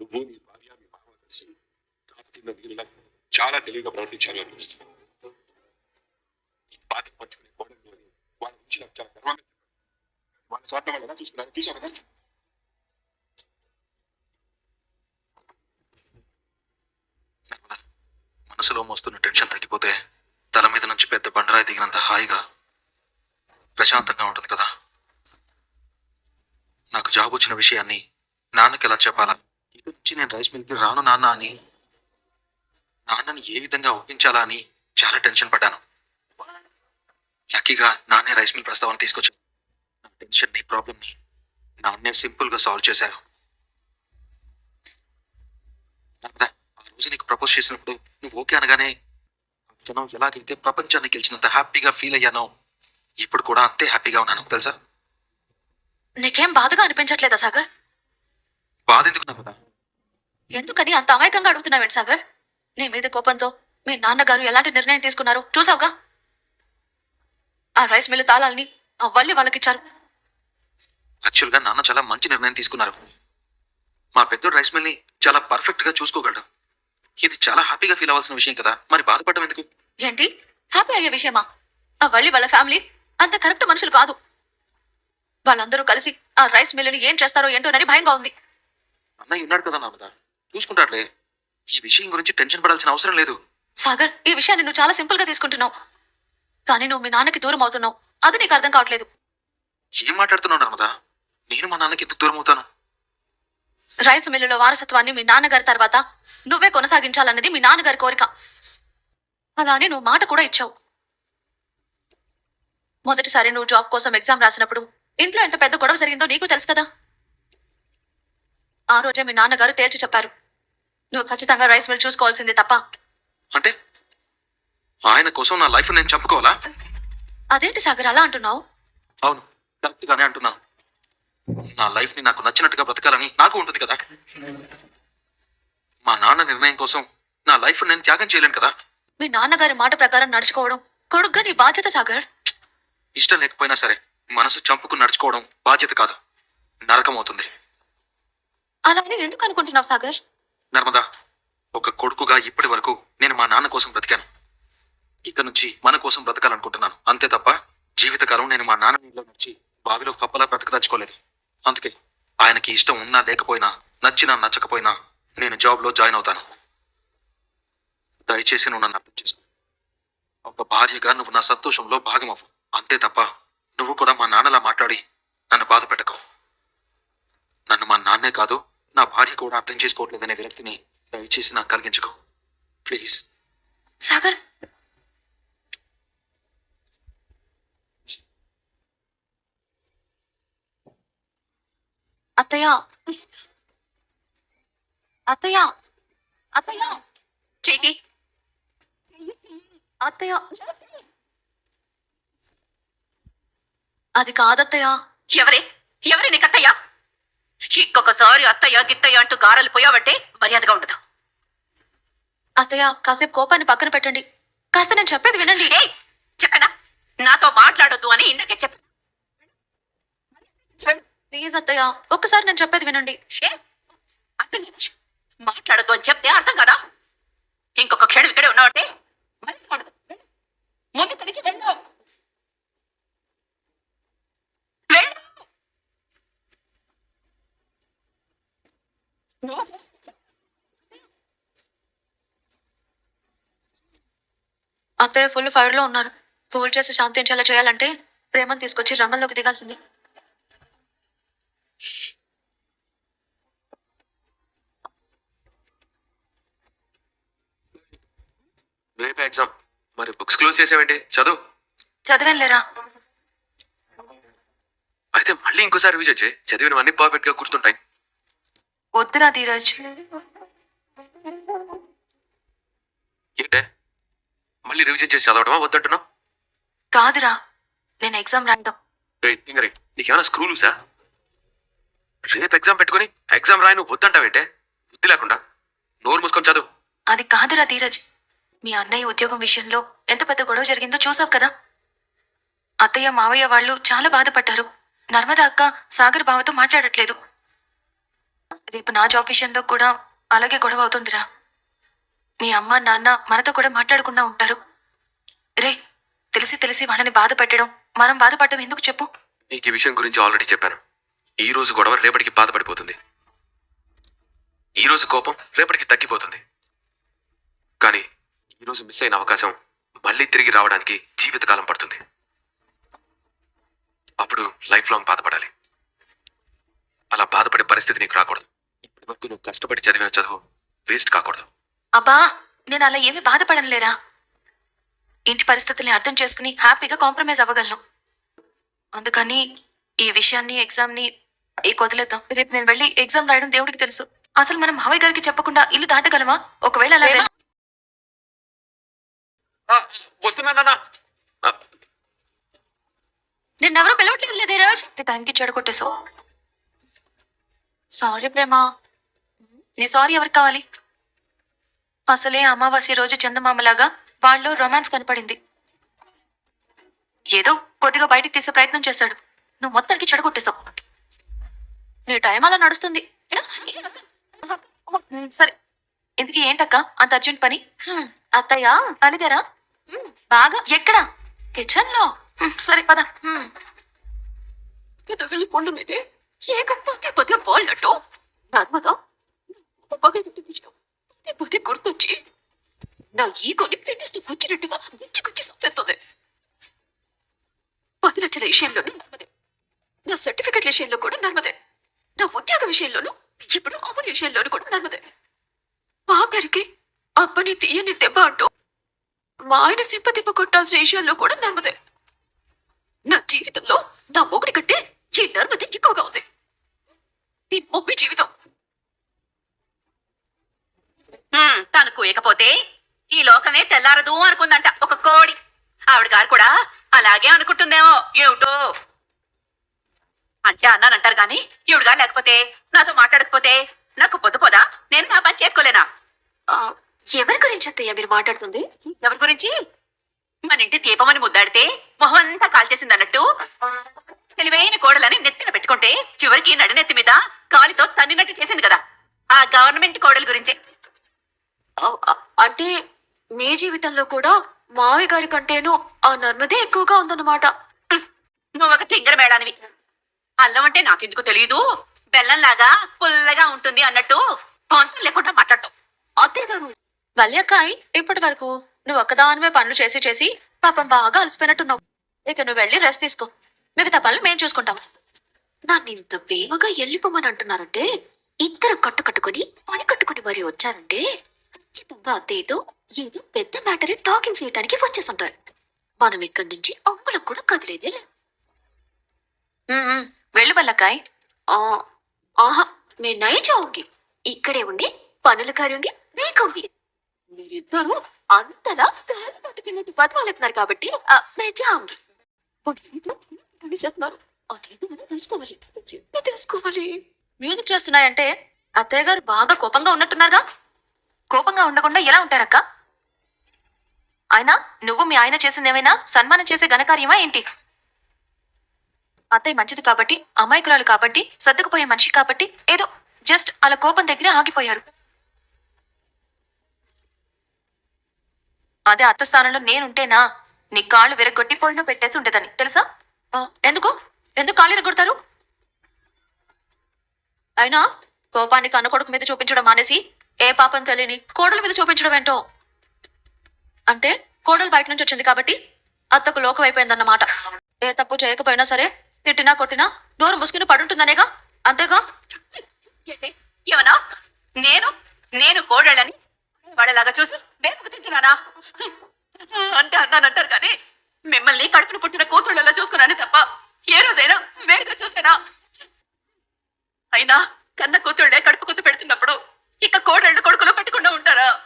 నువ్వు నీ భార్య మీ మామ కలిసి చాప కింద నీళ్ళ చాలా తెలివిగా ప్రవర్తించారు అనిపిస్తుంది. బాధ పంచుకునే కోడలు అని వాళ్ళ నుంచి నాకు చాలా గర్వంగా చెప్పారు. వాళ్ళ స్వార్థం వల్ల ఎలా చూసుకున్నారు? చూసావు కదా మనసులో మోస్తున్న టెన్షన్ తగ్గిపోతే తల మీద నుంచి పెద్ద బండరాయి దిగినంత హాయిగా ప్రశాంతంగా ఉంటుంది కదా? నాకు జాబ్ వచ్చిన విషయాన్ని నాన్నకి ఎలా చెప్పాలా? నుంచి నేను రైస్ మిల్కి రాను నాన్న అని నాన్నని ఏ విధంగా ఒప్పించాలా అని చాలా టెన్షన్ పడ్డాను. లక్కీగా నాన్నే రైస్ మిల్ ప్రస్తావన తీసుకొచ్చాను. నా టెన్షన్ని ప్రాబ్లమ్ని నాన్నే సింపుల్గా సాల్వ్ చేశారు ఆ రోజు నీకు ప్రపోజ్ చేసినప్పుడు నువ్వు ఓకే అనగానే క్షణం ఎలాగైతే ప్రపంచాన్ని గెలిచినంత హ్యాపీగా ఫీల్ అయ్యానో ఇప్పుడు కూడా అంతే హ్యాపీగా ఉన్నాను. తెలుసా? నీకేం బాధగా అనిపించట్లేదా సాగర్? బాధ ఎందుకు నమ్మదా ఎందుకని అంత అమాయకంగా అడుగుతున్నావేంటి సాగర్? నీ మీద కోపంతో మీ నాన్నగారు ఎలాంటి నిర్ణయం తీసుకున్నారు? చూసావుగా? ఆ రైస్ మిల్లు తాళాలని ఆ వల్లి వాళ్ళకిచ్చారు. యాక్చువల్గా నాన్న చాలా మంచి నిర్ణయం తీసుకున్నారు. మా పెద్దోడు రైస్ మిల్ని చాలా పర్ఫెక్ట్గా చూసుకోగలడు. ఇది చాలా హ్యాపీగా ఫీల్ అవ్వాల్సిన విషయం కదా. మరి బాధపడడం ఎందుకు? ఏంటి? హ్యాపీ అయ్యే విషయమా? ఆ వల్లి వాళ్ళ ఫ్యామిలీ అంత కరెక్ట్ మనుషులు కాదు. వాళ్ళందరూ కలిసి ఆ రైస్ మిల్లుని ఏం చేస్తారో ఏంటోనని భయంగా ఉంది. అన్నయ్య ఉన్నాడు కదా నామదా చూసుకుంటాడులే. ఈ విషయం గురించి టెన్షన్ పడాల్సిన అవసరం లేదు. సాగర్ ఈ విషయాన్ని నువ్వు చాలా సింపుల్గా తీసుకుంటున్నావు. కానీ నువ్వు మీ నాన్నకి దూరం అవుతున్నావు. అది నీకు అర్థం కావట్లేదు. ఏం మాట్లాడుతున్నావు నర్మదా? నేను మా నాన్నకి ఎందుకు దూరం అవుతాను? రైస్ మిల్లులో వారసత్వాన్ని మీ నాన్నగారి తర్వాత నువ్వే కొనసాగించాలన్నది మీ నాన్నగారి కోరిక. అలా అని నువ్వు మాట కూడా ఇచ్చావు. మొదటిసారి నువ్వు జాబ్ కోసం ఎగ్జామ్ రాసినప్పుడు ఇంట్లో ఎంత పెద్ద గొడవ జరిగిందో నీకు తెలుసు కదా? ఆ రోజే మీ నాన్నగారు తేల్చి చెప్పారు. నువ్వు ఖచ్చితంగా రైస్ మిల్ చూసుకోవాల్సిందే తప్ప. అంటే? ఆయన కోసం నా లైఫ్ నేను చంపుకోవాలా? అదేంటి సాగర్ అలా అంటున్నావు? అవును కరెక్ట్ గానే అంటున్నాను. నా లైఫ్ని నాకు నచ్చినట్టుగా బ్రతకాలని నాకు ఉంటుంది కదా. మా నాన్న నిర్ణయం కోసం నా లైఫ్ నేను త్యాగం చేయలేను కదా. మీ నాన్నగారి మాట ప్రకారం నడుచుకోవడం కొడుగ్గా నీ బాధ్యత సాగర్. ఇష్టం లేకపోయినా సరే మనసు చంపుకుని నడుచుకోవడం బాధ్యత కాదు. నరకం అవుతుంది. అలా ఎందుకు అనుకుంటున్నావు సాగర్? నర్మదా ఒక కొడుకుగా ఇప్పటి వరకు నేను మా నాన్న కోసం బ్రతికాను. ఇక నుంచి మన కోసం బ్రతకాలనుకుంటున్నాను. అంతే తప్ప జీవితకాలం నేను మా నాన్న నీళ్ళలో నడిచి బావిలో పప్పలా బ్రతకదలుచుకోలేదు. అందుకే ఆయనకి ఇష్టం ఉన్నా లేకపోయినా నచ్చినా నచ్చకపోయినా నేను జాబ్లో జాయిన్ అవుతాను. దయచేసి నువ్వు నన్ను అర్థం చేసుకో. ఒక భార్యగా నువ్వు నా సంతోషంలో భాగమవు అంతే తప్ప నువ్వు కూడా మా నాన్నలా మాట్లాడి నన్ను బాధ పెట్టకు నన్ను మా నాన్నే కాదు భార్య కూడా అర్థం చేసుకోవట్లేదనే విరక్తిని దయచేసి నాకు కలిగించుకో. ప్లీజ్. సాగర్. అత్తయ్య. అత్తయ్య. అత్తయ్య. చెయ్యి. అత్తయ్య. అది కాదత్తయ్య. ఎవరే? ఎవరి నీకు అత్తయ్య ఇంకొకసారి అత్తయ్య గిత్తయ్య అంటూ గారాలు పోయావంటే మర్యాదగా ఉండదు. అత్తయ్య కాసేపు కోపాన్ని పక్కన పెట్టండి. కాస్త నేను చెప్పేది వినండి. ఏయ్ చెప్పనా? నాతో మాట్లాడొద్దు అని ఇందాకే చెప్ప ప్లీజ్ అత్తయ్య ఒక్కసారి నేను చెప్పేది వినండి. మాట్లాడొద్దు అని చెప్తే అర్థం కదా? ఇంకొక క్షణం ఇక్కడే ఉన్నావంటే. ముందు ఇక్కడి నుంచి వెళ్ళు వెళ్ళు అత్తయ్య ఫుల్ ఫైర్లో ఉన్నారు. కూల్ చేసి శాంతించేలా చేయాలంటే ప్రేమను తీసుకొచ్చి రంగంలోకి దిగాల్సింది. రేపే ఎగ్జామ్ మరి బుక్స్ క్లోజ్ చేసావేంటి? చదువు. చదివాను లేరా? అయితే మళ్ళీ ఇంకోసారి రివిజన్ చేయి. చదివినవన్నీ పర్ఫెక్ట్గా గుర్తుంటాయి. వద్దురా ధీరజ్. ఏంటే? మళ్ళీ రివిజన్ చేసి చదవడమా? వద్దంటున్నావు? కాదురా నేను ఎగ్జామ్ రాయడం. తింగరి నీకేమైనా స్క్రూలు సార్ రేపు ఎగ్జామ్ పెట్టుకొని ఎగ్జామ్ రాయి నువ్వు వద్దంటావేంటే? బుద్ధి లేకుండా. నోరు మూసుకొని చదువు. అది కాదురా ధీరజ్. మీ అన్నయ్య ఉద్యోగం విషయంలో ఎంత పెద్ద గొడవ జరిగిందో చూసావు కదా? అత్తయ్య మావయ్య వాళ్ళు చాలా బాధపడ్డారు. నర్మదా అక్క సాగర్ బావతో మాట్లాడట్లేదు. రేపు నా జాబ్ విషయంలో కూడా అలాగే గొడవ అవుతుందిరా. మీ అమ్మ నాన్న మనతో కూడా మాట్లాడకుండా ఉంటారు. రే తెలిసి తెలిసి వాళ్ళని బాధ పెట్టడం మనం బాధపడడం ఎందుకు చెప్పు? నీకు ఈ విషయం గురించి ఆల్రెడీ చెప్పాను. ఈ రోజు గొడవ రేపటికి బాధపడిపోతుంది. ఈ రోజు కోపం రేపటికి తగ్గిపోతుంది. కానీ ఈ రోజు మిస్ అయిన అవకాశం మళ్ళీ తిరిగి రావడానికి జీవితకాలం పడుతుంది. అప్పుడు లైఫ్ లాంగ్ బాధపడాలి. అలా బాధపడే పరిస్థితి నీకు రాకూడదు. నువ్వు కష్టపడి చదివిన చదువు వేస్ట్ కాకూడదు. అబ్బా నేను అలా ఏమీ బాధపడనులేరా ఇంటి పరిస్థితుల్ని అర్థం చేసుకుని హ్యాపీగా కాంప్రమైజ్ అవ్వగలను. అందుకని ఈ విషయాన్ని ఎగ్జామ్ని ఈ వదిలేద్దాం రేపు నేను వెళ్ళి ఎగ్జామ్ రాయడం దేవుడికి తెలుసు. అసలు మనం మావయ్య గారికి చెప్పకుండా ఇల్లు దాటగలమా? ఒకవేళ అలా వెళ్ళ- వస్తున్నా నిన్నెవరూ పిలవట్లేదు లేదే రాజ్? టైంకి చెడగొట్టేసావు సారీ ప్రేమ. నీ సారీ ఎవరికి కావాలి? అసలే అమావాస్య రోజు చందమామలాగా వాళ్ళు రొమాన్స్ కనపడింది. ఏదో కొద్దిగా బయటికి తీసే ప్రయత్నం చేశాడు. నువ్వు మొత్తానికి చెడగొట్టేశావు. నీ టైం అలా నడుస్తుంది. సరే. ఇందుకు ఏంటక్క? అంత అర్జెంట్ పని? అత్తయ్య? అనిదేరా బాగా. ఎక్కడ? కిచెన్లో సరే పద. కొండ మీదే. ఏకపోతే పదే వాళ్ళట్టు నర్మదా? పదే విషయం పదే పదే గుర్తొచ్చి నా ఈగోని తినేస్తూ కూర్చున్నట్టుగా గుచ్చి గుచ్చి సంపెత్తుంది పది లక్షల విషయంలోనూ నర్మదే నా సర్టిఫికెట్ విషయంలో కూడా నర్మదే నా ఉద్యోగ విషయంలోనూ ఇప్పుడు అమలు విషయంలోనూ కూడా నర్మదే ఆఖరికి అబ్బని తీయని దెబ్బ అంటూ మా ఆయన సింపతిప్ప కొట్టాల్సిన విషయంలో కూడా నర్మదే నా జీవితంలో నా మొగుడి కంటే ఈ నర్మది ఎక్కువగా ఉంది. నీ మొబ్బి జీవితం తను కూయకపోతే ఈ లోకమే తెల్లారదు అనుకుందంట ఒక కోడి. ఆవిడ గారు కూడా అలాగే అనుకుంటుందేమో ఏమిటో? అంటే అన్నానంటారు గాని ఈవిడ గారు లేకపోతే నాతో మాట్లాడకపోతే నాకు పొద్దు పోదా? నేను నా పని చేసుకోలేనా? ఎవరి గురించి అత్తయ్య మీరు మాట్లాడుతుంది? ఎవరి గురించి? మన ఇంటి దీపమని ముద్దాడితే మొహం అంతా కాల్చేసింది అన్నట్టు తెలివైన కోడలని నెత్తిన పెట్టుకుంటే చివరికి నడినెత్తి మీద కాలితో తన్నినట్టు చేసింది కదా. ఆ గవర్నమెంట్ కోడల గురించి. అంటే మీ జీవితంలో కూడా మావయ్య గారి కంటేను ఆ నర్మదే ఎక్కువగా ఉందన్నమాట. నువ్వు ఒక తింగర మేళానివి. అల్లం అంటే నాకెందుకు తెలియదు బెల్లంలాగా పుల్లగా ఉంటుంది అన్నట్టు కొంచెం లేకుండా మాట్లాడటం అత్తయ్య గారు వల్యకాయ్ ఇప్పటి వరకు నువ్వు ఒక్కదానివే పనులు చేసి చేసి పాపం బాగా అలసిపోయినట్టున్నావు. ఇక నువ్వు వెళ్ళి రెస్ట్ తీసుకో. మిగతా పనులు మేము చూసుకుంటాం. నన్ను ఇంత ప్రేమగా వెళ్ళిపోమని అంటున్నారంటే ఇద్దరు కట్టు కట్టుకుని పని కట్టుకుని మరీ వచ్చారంటే ఖచ్చితంగా అత్తయ్యతో ఏదో పెద్ద మ్యాటర్ టాకింగ్ చేయడానికి వచ్చేస్తుంటారు మనం ఇక్కడి నుంచి అంగులకు కూడా కదిలేదే లేదు. వెళ్ళు వల్లకాయ్ ఆహా మే నై చావుంగి ఇక్కడే ఉండి పనులు కార్యంగి నీకుంగి మీరిద్దరూ అంతలా గాలి పట్టుకున్నట్టు బతమాలెత్తున్నారు కాబట్టి ఆ, మే చావుంగి తెలిసేస్తున్నారు అదేంటో మనం తెలుసుకోవాలి. తెలుసుకోవాలి. మ్యూజిక్ చేస్తున్నాయంటే అత్తయ్య గారు బాగా కోపంగా ఉన్నట్టున్నారుగా. కోపంగా ఉండకుండా ఎలా ఉంటారక్క? ఆయన నువ్వు మీ ఆయన చేసిందేమైనా సన్మానం చేసే ఘనకార్యమా ఏంటి? అత్తయ్య మంచిది కాబట్టి అమాయకురాలు కాబట్టి సర్దుకుపోయే మనిషి కాబట్టి ఏదో జస్ట్ అలా కోపం దగ్గర ఆగిపోయారు. అదే అత్త స్థానంలో నేనుంటేనా? నీ కాళ్ళు విరగొట్టి పొడిన పెట్టేసి ఉండేదని తెలుసా? ఎందుకు? ఎందుకు కాళ్ళు విరగొడతారు అయినా కోపాన్ని కన్న కొడుకు మీద చూపించడం మానేసి ఏ పాపం తెలియని కోడల మీద చూపించడం ఏంటో? అంటే కోడలు బయట నుంచి వచ్చింది కాబట్టి అత్తకు లోకం అయిపోయిందన్నమాట. ఏ తప్పు చేయకపోయినా సరే తిట్టినా కొట్టినా నోరు ముసుకుని పడుంటుందనేగా? అంతేగా? ఏమన్నా? నేను నేను కోడళ్ళని వాళ్ళలాగా చూసి వేపుకు తింటున్నానా? అంటే అన్నానంటారు కానీ మిమ్మల్ని కడుపున పుట్టిన కూతుళ్ళలా చూసుకున్నాను తప్ప ఏ రోజైనా వేరుగా చూసానా? అయినా కన్న కూతుళ్ళే కడుపు కుత్తు పెడుతున్నప్పుడు ఇక కోడళ్ళు కొడుకులు పెట్టకుండా ఉంటారా?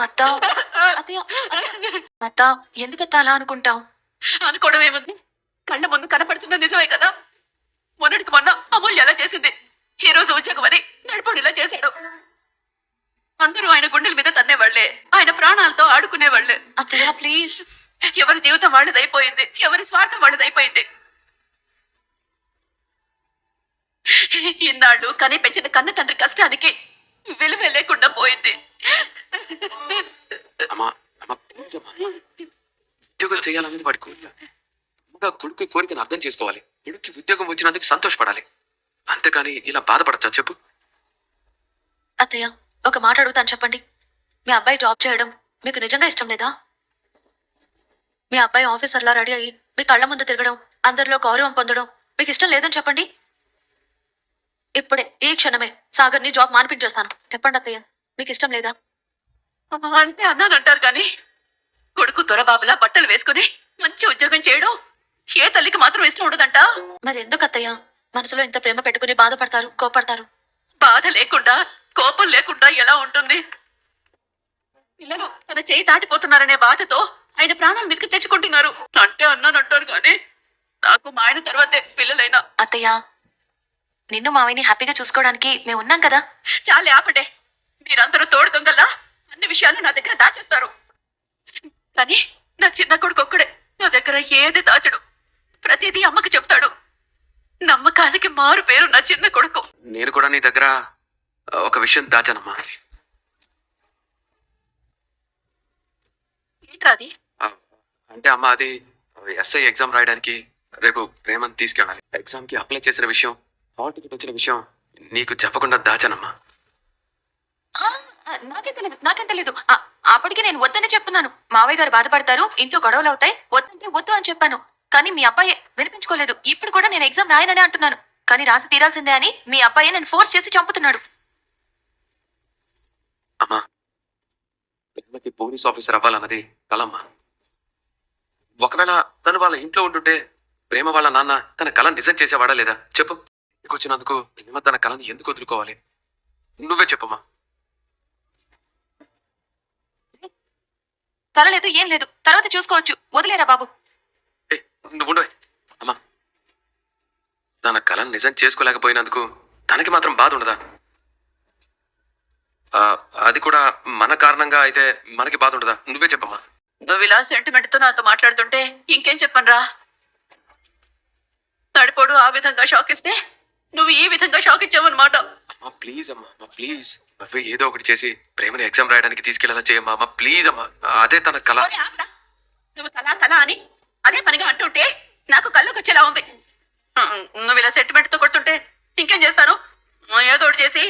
అత్త అత్తయ్య అత్త ఎందుకత్త అలా అనుకుంటావు? అనుకోవడం ఏముంది? కళ్ళ ముందు కనపడుతున్న నిజమే కదా? మొన్నటికి మొన్న అమూల్య ఎలా చేసింది. ఈ రోజు ఉద్యోగం అని నడిపోడిలా చేశాడు. అందరూ ఆయన గుండెల మీద తన్నేవాళ్ళే. ఆయన ప్రాణాలతో ఆడుకునేవాళ్ళే. అత్తయ్య ప్లీజ్. ఎవరి జీవితం వాళ్ళదైపోయింది. ఎవరి స్వార్థం వాళ్ళదైపోయింది. ఇన్నాళ్ళు కని పెంచిన కన్న తండ్రి కష్టానికి విలువ లేకుండా పోయింది. ఉద్యోగం చేయాలనేది వాడి కోరిక. ఇంకా కొడుకు కోరికను అర్థం చేసుకోవాలి. కొడుక్కి ఉద్యోగం వచ్చినందుకు సంతోషపడాలి. అంతేకాని ఇలా బాధపడచ్చా చెప్పు? అత్తయ్య ఒక మాట అడుగుతాను చెప్పండి. మీ అబ్బాయి జాబ్ చేయడం మీకు నిజంగా ఇష్టం లేదా? మీ అబ్బాయి ఆఫీసర్లా రెడీ అయ్యి మీ కళ్ళ ముందు తిరగడం అందరిలో గౌరవం పొందడం మీకు ఇష్టం లేదని చెప్పండి. ఇప్పుడే ఈ క్షణమే సాగర్ని జాబ్ మానిపించేస్తాను. చెప్పండి అత్తయ్య మీకు ఇష్టం లేదా? అంటే అన్నానంటారు కానీ కొడుకు దొరబాబులా బట్టలు వేసుకుని మంచి ఉద్యోగం చేయడం ఏ తల్లికి మాత్రం ఇష్టం ఉండదంట. మరి ఎందుకు అత్తయ్య? మనసులో ఇంత ప్రేమ పెట్టుకుని బాధపడతారు కోపడతారు బాధ లేకుండా కోపం లేకుండా ఎలా ఉంటుంది? పిల్లలు తన చేయి దాటిపోతున్నారనే బాధతో ఆయన ప్రాణాలు వెతికి తెచ్చుకుంటున్నారు. అంటే అన్నానంటారు కానీ నాకు మా ఆయన తర్వాతే పిల్లలైనా. అత్తయ్య నిన్ను మావయ్యని హ్యాపీగా చూసుకోవడానికి మేము ఉన్నాం కదా. చాలే ఆపండి. మీరందరూ తోడు దొంగల్లా? అన్ని విషయాలు నా దగ్గర దాచేస్తారు. కానీ నా చిన్న కొడుకు ఒక్కడే నా దగ్గర ఏది దాచడు. ప్రతిదీ అమ్మకి చెప్తాడు నమ్మకానికి మారు పేరు నా చిన్న కొడుకు. నేను కూడా నీ దగ్గర ఒక విషయం దాచానమ్మా. ఏంట్రా అది? అంటే అమ్మా అది ఎస్ఐ ఎగ్జామ్ రాయడానికి రేపు ప్రేమను తీసుకెళ్ళాలి. ఎగ్జామ్కి అప్లై చేసిన విషయం హాల్ టికెట్ వచ్చిన విషయం నీకు చెప్పకుండా దాచానమ్మా. నాకేం తెలీదు నాకేం తెలీదు. ఆ, అప్పటికి నేను వద్దని చెప్తున్నాను. మావయ్య గారు బాధపడతారు ఇంట్లో గొడవలు అవుతాయి వద్దంటే వద్దు అని చెప్పాను. కానీ మీ అబ్బాయి వినిపించుకోలేదు. ఇప్పుడు కూడా నేను ఎగ్జామ్ రాయననే అంటున్నాను. కానీ రాసి తీరాల్సిందే అని మీ అబ్బాయి నేను ఫోర్స్ చేసి చంపుతున్నాడు. అమ్మా పోలీస్ ఆఫీసర్ అవ్వాలన్నది కలమ్మా. ఒకవేళ తను వాళ్ళ ఇంట్లో ఉంటుంటే ప్రేమ వాళ్ళ నాన్న తన కళ నిజం చేసేవాడా లేదా? చెప్పు. వచ్చినందుకు ప్రేమ తన కళని ఎందుకు వదులుకోవాలి? నువ్వే చెప్పమ్మా. కలలేదు ఏం లేదు. తర్వాత చూసుకోవచ్చు. వదిలేరా బాబు. నువ్వు అమ్మా. తన కళను నిజం చేసుకోలేకపోయినందుకు తనకి మాత్రం బాధ ఉండదా? అది కూడా మన కారణంగా అయితే మనకి బాధ ఉండదా? నువ్వే చెప్పమ్మా. నువ్వు ఇలా సెంటిమెంట్తో నాతో మాట్లాడుతుంటే ఇంకేం చెప్పనురా? నడిపోడు ఆ విధంగా షాక్ ఇస్తే నువ్వు ఈ విధంగా షాక్ ఇచ్చావన్నమాట? అమ్మా ప్లీజ్ అమ్మా అమ్మా ప్లీజ్ నువ్వే ఏదో ఒకటి చేసి ప్రేమని ఎగ్జామ్ రాయడానికి తీసుకెళ్ళాలా చేయమ్మా అమ్మా ప్లీజ్ అమ్మా. అదే తన కళ. ఓరే ఆపరా. నువ్వు కళా కళ అని అదే పనిగా అంటుంటే నాకు కళ్ళకు వచ్చేలా ఉంది. ఉమ్, నువ్వు ఇలా సెంటిమెంట్తో కొడుతుంటే ఇంకేం చేస్తాను? ఉమ్, ఏదో ఒకటి చేసి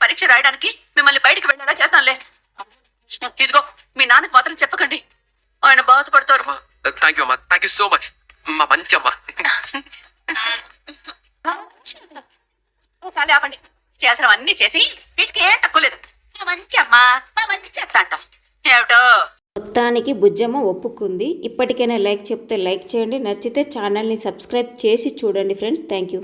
పరీక్ష రాయడానికి మిమ్మల్ని బయటికి వెళ్ళేలా చేస్తానులే. ఇదిగో మీ నాన్నకు మాత్రం చెప్పకండి. ఆయన బాధపడతారు. థ్యాంక్ యూ అమ్మా థ్యాంక్ యూ సో మచ్ అమ్మా మంచి అమ్మా. ఒకసారి ఆపండి. చేసిన అన్ని చేసి వీటికి ఏం తక్కువ లేదు. మా మంచి అమ్మా మా మంచి అత్త అంట. ఏమిటో? మొత్తానికి బుజ్జమ్మ ఒప్పుకుంది. ఇప్పటికైనా లైక్ చెప్తే లైక్ చేయండి. నచ్చితే ఛానల్ని సబ్స్క్రైబ్ చేసి చూడండి ఫ్రెండ్స్. Thank you.